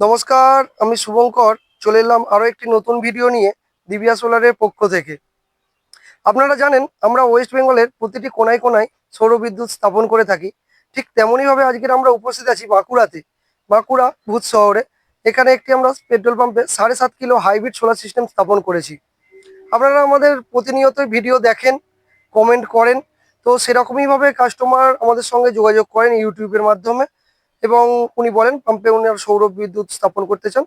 নমস্কার, আমি শুভঙ্কর। চলে এলাম আরও একটি নতুন ভিডিও নিয়ে দিবিয়া সোলারের পক্ষ থেকে। আপনারা জানেন, আমরা ওয়েস্ট বেঙ্গলের প্রতিটি কোনায় কোনায় সৌরবিদ্যুৎ স্থাপন করে থাকি। ঠিক তেমনইভাবে আজকের আমরা উপস্থিত আছি বাঁকুড়াতে। বাঁকুড়া ভূত শহরে। এখানে একটি আমরা পেট্রোল পাম্পে সাড়ে সাত কিলো হাইব্রিড সোলার সিস্টেম স্থাপন করেছি। আপনারা আমাদের প্রতিনিয়ত ভিডিও দেখেন কমেন্ট করেন। তো সেরকমইভাবে কাস্টমার আমাদের সঙ্গে যোগাযোগ করেন ইউটিউবের মাধ্যমে। এবং উনি বলেন পাম্পে উনি সৌর বিদ্যুৎ স্থাপন করতে চান।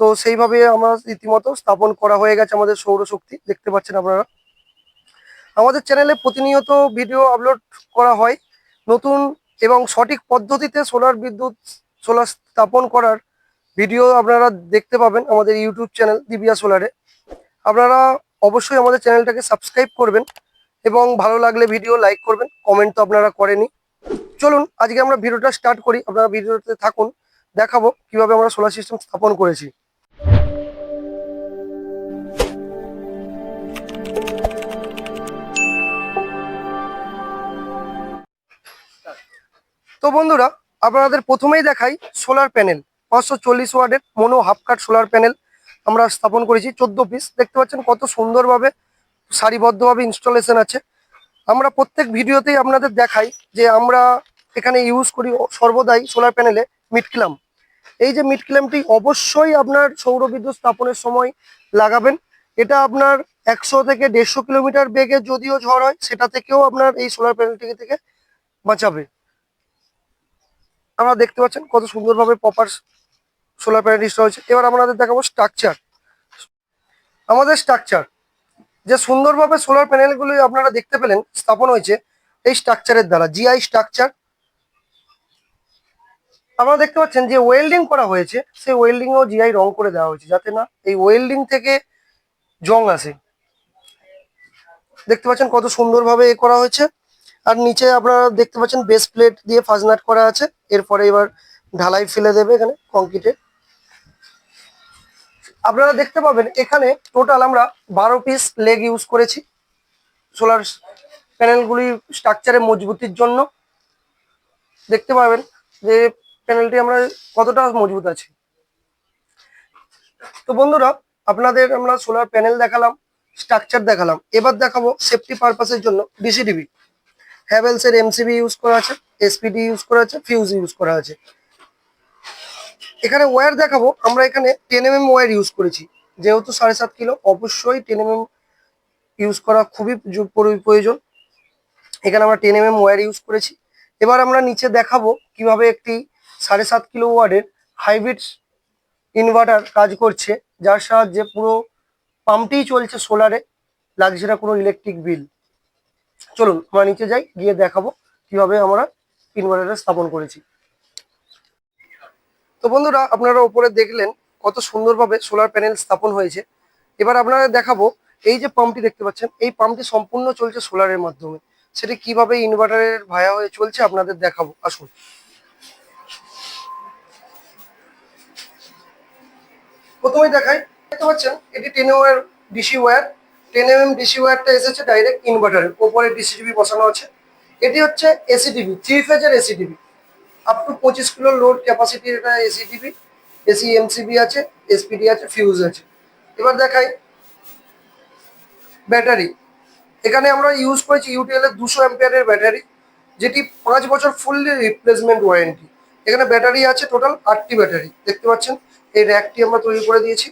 তো সেইভাবে আমরা রীতিমতো স্থাপন করা হয়ে গেছে আমাদের সৌরশক্তি, দেখতে পাচ্ছেন আপনারা। আমাদের চ্যানেলে প্রতিনিয়ত ভিডিও আপলোড করা হয়। নতুন এবং সঠিক পদ্ধতিতে সোলার বিদ্যুৎ, সোলার স্থাপন করার ভিডিও আপনারা দেখতে পাবেন আমাদের ইউটিউব চ্যানেল দিবিয়া সোলারে। আপনারা অবশ্যই আমাদের চ্যানেলটাকে সাবস্ক্রাইব করবেন এবং ভালো লাগলে ভিডিও লাইক করবেন, কমেন্ট তো আপনারা করেনি চলুন, আজকে আমরা ভিডিওটা স্টার্ট করি। আপনারা ভিডিওতে থাকুন, দেখাবো কীভাবে আমরা সোলার সিস্টেম স্থাপন করেছি। তো বন্ধুরা, আপনাদের প্রথমেই দেখাই সোলার প্যানেল পাঁচশো চল্লিশ ওয়ার্ডের mono half cut solar panel আমরা স্থাপন করেছি, চোদ্দ পিস দেখতে পাচ্ছেন কত সুন্দরভাবে সারিবদ্ধভাবে ইনস্টলেশন আছে। আমরা প্রত্যেক ভিডিওতেই আপনাদের দেখাই যে আমরা এখানে ইউজ করি সর্বদাই সোলার প্যানেলে মিড ক্লাম এই যে মিড ক্ল্যাম্পটি অবশ্যই আপনার সৌরবিদ্যুৎ স্থাপনের সময় লাগাবেন। এটা আপনার একশো থেকে দেড়শো কিলোমিটার বেগে যদিও ঝড় হয়, সেটা থেকেও আপনার এই সোলার প্যানেলটি থেকে বাঁচাবে। আমরা দেখতে পাচ্ছেন কত সুন্দরভাবে প্রপার সোলার প্যানেল ইনস্টল হয়েছে। এবার আপনাদের দেখাবো স্ট্রাকচার আমাদের স্ট্রাকচার যে সুন্দরভাবে সোলার প্যানেলগুলি আপনারা দেখতে পেলেন, স্থাপন হয়েছে এই স্ট্রাকচারের দ্বারা জিআই স্ট্রাকচার আপনারা দেখতে পাচ্ছেন যে ওয়েল্ডিং করা হয়েছে, সেই ওয়েল্ডিং ওয়েল্ডিংও জিআই রং করে দেওয়া হয়েছে, যাতে না এই ওয়েল্ডিং থেকে জং আসে। দেখতে পাচ্ছেন কত সুন্দরভাবে এ করা হয়েছে। আর নিচে আপনারা দেখতে পাচ্ছেন বেস প্লেট দিয়ে ফাজনাট করা আছে, এরপরে এবার ঢালাই ফেলে দেবে এখানে কংক্রিটে আপনারা দেখতে পাবেন এখানে টোটাল আমরা বারো পিস লেগ ইউজ করেছি সোলার প্যানেলগুলি স্ট্রাকচারে মজবুতির জন্য। দেখতে পাবেন যে প্যানেলটি আমরা কতটা মজবুত আছে? তো বন্ধুরা, আপনাদের আমরা সোলার প্যানেল দেখালাম স্ট্রাকচার দেখালাম। এবার দেখাবো সেফটি পারপাসের জন্য ডিসিডিবি হ্যাভেলস এর এমসিবি ইউজ করা আছে এসপিডি ইউজ করা আছে ফিউজ ইউজ করা আছে। এখানে ওয়্যার দেখাবো, আমরা এখানে টেন এম ওয়্যার ইউজ করেছি। যেহেতু সাড়ে সাত কিলো, অবশ্যই টেন এম ইউজ করা খুবই প্রয়োজন এখানে আমরা টেন এম ওয়্যার ইউজ করেছি। এবার আমরা নিচে দেখাবো কীভাবে একটি সাড়ে সাত কিলো ওয়ার্ডের হাইব্রিড ইনভার্টার কাজ করছে, যার সাহায্যে পুরো পাম্পটিই চলছে সোলারে, লাগছে না কোনো ইলেকট্রিক বিল চলুন, আমরা নিচে যাই, গিয়ে দেখাবো কীভাবে আমরা ইনভার্টার স্থাপন করেছি। তো বন্ধুরা, আপনারা উপরে দেখলেন কত সুন্দরভাবে সোলার প্যানেল স্থাপন হয়েছে। এবার আপনারা দেখাবো, এই যে পাম্পটি দেখতে পাচ্ছেন, এই পাম্পটি সম্পূর্ণ চলছে সোলারের মাধ্যমে। সেটি কীভাবে ইনভার্টারের ভায়া হয়ে চলছে আপনাদের দেখাবো। আসুন। প্রথমেই দেখাই, দেখতে পাচ্ছেন, এটি ten wire DC wire ten M M DC ওয়্যারটা এসেছে ডাইরেক্ট ইনভার্টারের ওপরে ডিসি টিভি বসানো আছে। এটি হচ্ছে এসি টিভি থ্রি ফেজের এসি টিভি আপ টু পঁচিশ কিলো লোড ক্যাপাসিটির এটা এসি টিভি এসি এমসিবি আছে এসপিডি আছে ফিউজ আছে। এবার দেখাই, ব্যাটারি। এখানে আমরা ইউজ করেছি ইউটিএল এর দুশো অ্যাম্পিয়ারের ব্যাটারি, যেটি পাঁচ বছর ফুললি রিপ্লেসমেন্ট ওয়ারেন্টি এখানে ব্যাটারি আছে টোটাল আটটি ব্যাটারি, দেখতে পাচ্ছেন? এই র্যাকটি আমরা তৈরি করে দিয়েছি।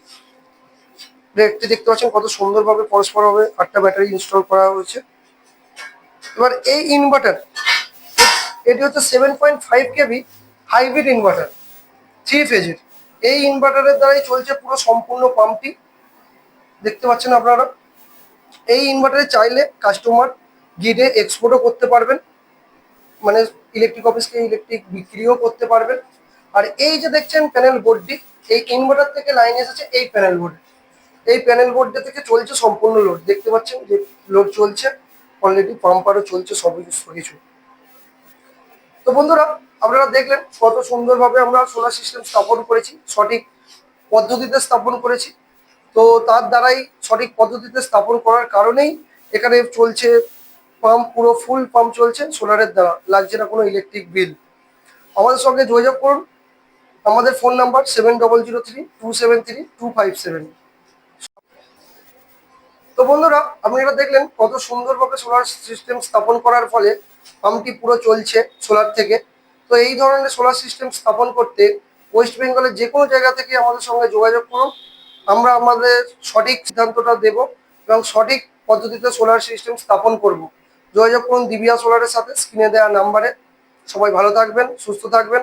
র্যাকটি দেখতে পাচ্ছেন কত সুন্দরভাবে পরস্পরভাবে আটটা ব্যাটারি ইনস্টল করা হয়েছে। এবার এই ইনভার্টার এটি হচ্ছে seven point five KB hybrid inverter three ফেজের এই ইনভার্টারের দ্বারাই চলছে পুরো সম্পূর্ণ পাম্পটি দেখতে পাচ্ছেন আপনারা? এই ইনভার্টারে চাইলে কাস্টমার গিডে এক্সপোর্টও করতে পারবেন। মানে ইলেকট্রিক অফিসকে ইলেকট্রিক বিক্রিও করতে পারবেন। আর এই যে দেখছেন প্যানেল বোর্ডটি এই ইনভার্টার থেকে লাইন এসেছে এই প্যানেল বোর্ডে এই প্যানেল বোর্ডটা থেকে চলছে সম্পূর্ণ লোড দেখতে পাচ্ছেন যে লোড চলছে অলরেডি পাম্পারও চলছে, সব কিছু তো বন্ধুরা, আপনারা দেখলেন কত সুন্দরভাবে আমরা সোলার সিস্টেম স্থাপন করেছি, সঠিক পদ্ধতিতে স্থাপন করেছি। তো তার দ্বারাই সঠিক পদ্ধতিতে স্থাপন করার কারণেই এখানে চলছে পাম্প পুরো ফুল পাম্প চলছে সোলারের দ্বারা। লাগছে না কোনো ইলেকট্রিক বিল আমাদের সঙ্গে যোগাযোগ করুন। আমাদের phone number seven double zero three two seven three two five seven. তো বন্ধুরা আপনারা দেখলেন কত সুন্দরভাবে সোলার সিস্টেম স্থাপন করার ফলে পাম্পটি পুরো চলছে সোলার থেকে। তো এই ধরনের সোলার সিস্টেম স্থাপন করতে ওয়েস্ট বেঙ্গলের যে কোনো জায়গা থেকে আমাদের সঙ্গে যোগাযোগ করুন। আমরা আমাদের সঠিক সিদ্ধান্তটা দেব এবং সঠিক পদ্ধতিতে সোলার সিস্টেম স্থাপন করব। যোগাযোগ করুন দিবিয়া সোলারের সাথে স্ক্রিনে দেওয়া নাম্বারে সবাই ভালো থাকবেন, সুস্থ থাকবেন।